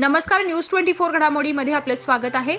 नमस्कार news twenty four घडामोडीमध्ये आपलं स्वागत आहे.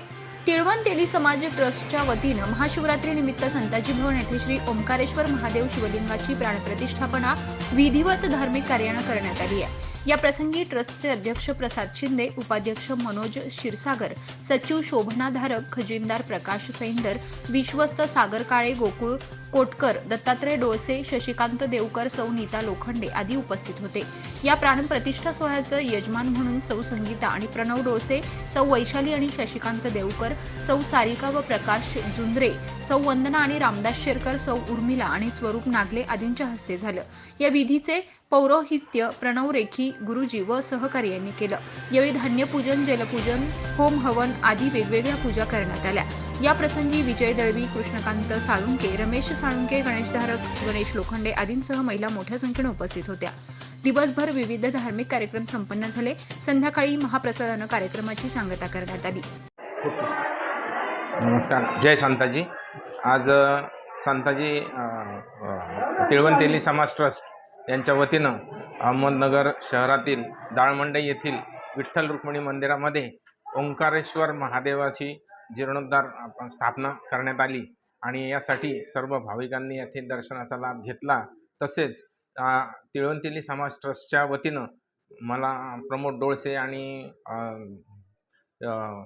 तिळवण तेली समाज ट्रस्टच्या वतीनं महाशिवरात्री निमित्त संताजी भवन येथे श्री ओंकारेश्वर महादेव शिवलिंगाची प्राणप्रतिष्ठापना विधिवत धार्मिक कार्यानं करण्यात आली आहे. या प्रसंगी ट्रस्टचे अध्यक्ष प्रसाद शिंदे उपाध्यक्ष मनोज क्षीरसागर सचिव शोभनाधारक खजिनदार प्रकाश सैंदर विश्वस्त सागर काळे गोकुळ कोटकर दत्तात्रय डोळसे शशिकांत देवकर सौ नीता लोखंडे आदी उपस्थित होते. या प्राणप्रतिष्ठा सोहळ्याचं यजमान म्हणून सौ संगीता आणि प्रणव डोळसे सौ वैशाली आणि शशिकांत देवकर सौ सारिका व प्रकाश जुंद्रे सौ वंदना आणि रामदास शेरकर सौ उर्मिला आणि स्वरूप नागले आदींच्या हस्ते झालं. या विधीचे पौरोहित्य प्रणव रेखी गुरुजी व सहकार्यांनी केलं. यावेळी धान्यपूजन जलपूजन होम हवन आदी वेगवेगळ्या पूजा करण्यात आल्या. या प्रसंगी विजय दळवी कृष्णकांत साळुंके रमेश साळुंके गणेश धारक गणेश लोखंडे आदींसह महिला मोठ्या संख्येनं उपस्थित होत्या. दिवसभर विविध धार्मिक कार्यक्रम संपन्न झाले. संध्याकाळी महाप्रसादानं कार्यक्रमाची सांगता करण्यात आली. नमस्कार. जय संताजी आज संताजी अ, तिळवण तेली समाज ट्रस्ट यांच्या वतीनं अहमदनगर शहरातील दाळमंडई येथील विठ्ठल रुक्मिणी मंदिरामध्ये ओंकारेश्वर महादेवाची जीर्णोद्धार आपण स्थापना करण्यात आली आणि यासाठी सर्व भाविकांनी येथे दर्शनाचा लाभ घेतला. तसेच तिळवंतिली समाज ट्रस्टच्या वतीनं मला प्रमोद डोळसे आणि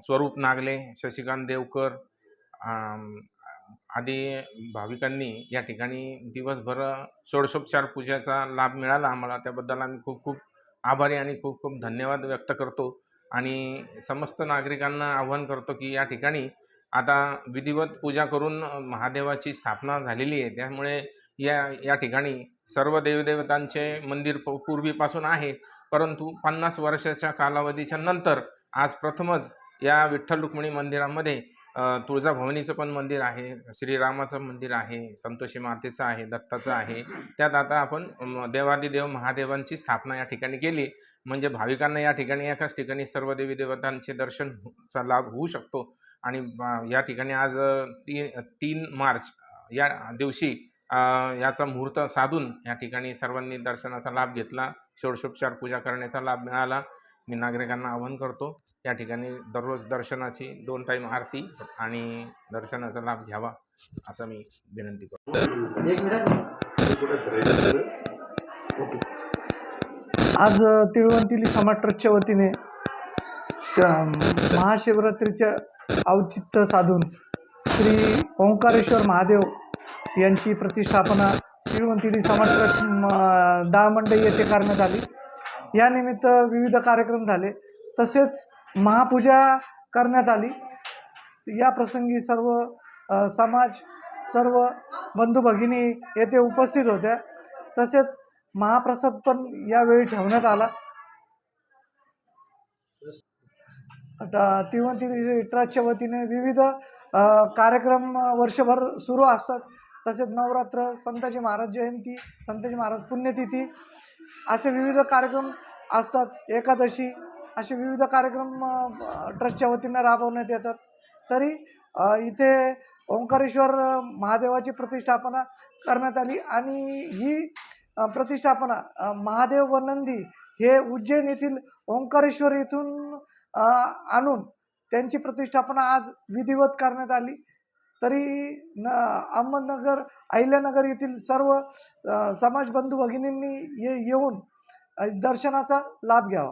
स्वरूप नागले शशिकांत देवकर आधी भाविकांनी या ठिकाणी दिवसभर षोडशोपचार पूजेचा लाभ मिळाला आम्हाला. त्याबद्दल आम्ही खूप खूप आभारी आणि खूप खूप धन्यवाद व्यक्त करतो आणि समस्त नागरिकांना आव्हान करतो की या ठिकाणी आता विधिवत पूजा करून महादेवाची स्थापना झालेली आहे. त्यामुळे या या ठिकाणी सर्व देवदेवतांचे मंदिर प पूर्वीपासून आहे. परंतु पन्नास वर्षाच्या कालावधीच्या नंतर आज प्रथमच या विठ्ठल रुक्मिणी मंदिरामध्ये तुळजाभवानीचं पण मंदिर आहे श्रीरामाचं मंदिर आहे संतोषी मातेचं आहे दत्ताचं आहे. त्यात आता आपण देवादिदेव महादेवांची स्थापना या ठिकाणी केली. म्हणजे भाविकांना या ठिकाणी एकाच ठिकाणी सर्व देवी देवतांचे दर्शन चा लाभ होऊ शकतो. आणि या ठिकाणी आज ती तीन तीन मार्च या दिवशी याचा मुहूर्त साधून या ठिकाणी सर्वांनी दर्शनाचा लाभ घेतला. षोडशोपचार पूजा करण्याचा लाभ मिळाला. मी नागरिकांना आवाहन करतो. या ठिकाणी दररोज दर्शनाची दोन टाईम आरती आणि दर्शनाचा लाभ घ्यावा असं मी विनंती करतो. आज तिळवंतिली समाज ट्रस्टच्या वतीने त्या महाशिवरात्रीच्या औचित्य साधून श्री ओंकारेश्वर महादेव यांची प्रतिष्ठापना तिळवंतिली समाज ट्रस्ट म, दहामंडई येथे करण्यात आली. यानिमित्त विविध कार्यक्रम झाले. तसेच महापूजा करण्यात आली. या प्रसंगी सर्व समाज सर्व बंधू भगिनी येथे उपस्थित होत्या. तसेच महाप्रसाद पण यावेळी ठेवण्यात आला. आता ट्रस्टच्या वतीने विविध कार्यक्रम वर्षभर सुरू असतात. तसेच नवरात्र संताजी महाराज जयंती संताजी महाराज पुण्यतिथी असे विविध कार्यक्रम असतात. एकादशी असे विविध कार्यक्रम ट्रस्टच्या वतीनं राबवण्यात येतात. तरी इथे ओंकारेश्वर महादेवाची प्रतिष्ठापना करण्यात आली आणि ही प्रतिष्ठापना महादेव व नंदी हे उज्जैन येथील ओंकारेश्वर येथून आणून त्यांची प्रतिष्ठापना आज विधिवत करण्यात आली. तरी न अहमदनगर अहिल्यानगर येथील सर्व अ, समाज बंधू भगिनींनी ये येऊन दर्शनाचा लाभ घ्यावा.